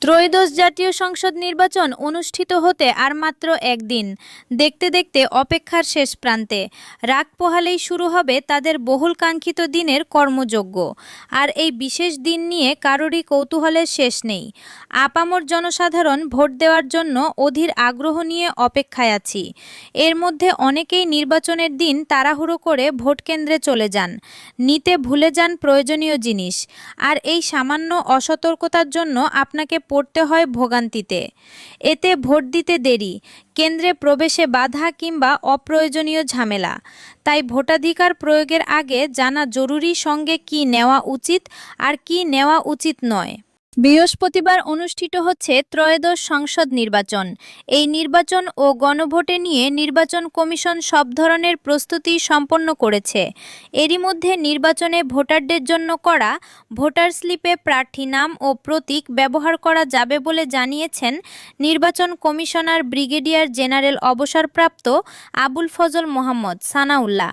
ত্রয়োদশ জাতীয় সংসদ নির্বাচন অনুষ্ঠিত হতে আর মাত্র একদিন। দেখতে দেখতে অপেক্ষার শেষ প্রান্তে। রাগ পোহালেই শুরু হবে তাদের বহুল কাঙ্ক্ষিত দিনের কর্মযজ্ঞ। আর এই বিশেষ দিন নিয়ে কারোরই কৌতূহলের শেষ নেই। আপামর জনসাধারণ ভোট দেওয়ার জন্য অধীর আগ্রহ নিয়ে অপেক্ষায় আছি। এর মধ্যে অনেকেই নির্বাচনের দিন তাড়াহুড়ো করে ভোট কেন্দ্রে চলে যান। নিতে ভুলে যান প্রয়োজনীয় জিনিস। আর এই সামান্য অসতর্কতার জন্য আপনাকে পড়তে হয় ভোগান্তিতে। এতে ভোট দিতে দেরি, কেন্দ্রে প্রবেশে বাধা কিংবা অপ্রয়োজনীয় ঝামেলা। তাই ভোটাধিকার প্রয়োগের আগে জানা জরুরি সঙ্গে কি নেওয়া উচিত আর কি নেওয়া উচিত নয়। বৃহস্পতিবার অনুষ্ঠিত হচ্ছে ত্রয়োদশ সংসদ নির্বাচন। এই নির্বাচন ও গণভোটে নিয়ে নির্বাচন কমিশন সব ধরনের প্রস্তুতি সম্পন্ন করেছে। এরই মধ্যে নির্বাচনে ভোটারদের জন্য করা ভোটার স্লিপে প্রার্থী নাম ও প্রতীক ব্যবহার করা যাবে বলে জানিয়েছেন নির্বাচন কমিশনার ব্রিগেডিয়ার জেনারেল অবসরপ্রাপ্ত আবুল ফজল মোহাম্মদ সানাউল্লাহ।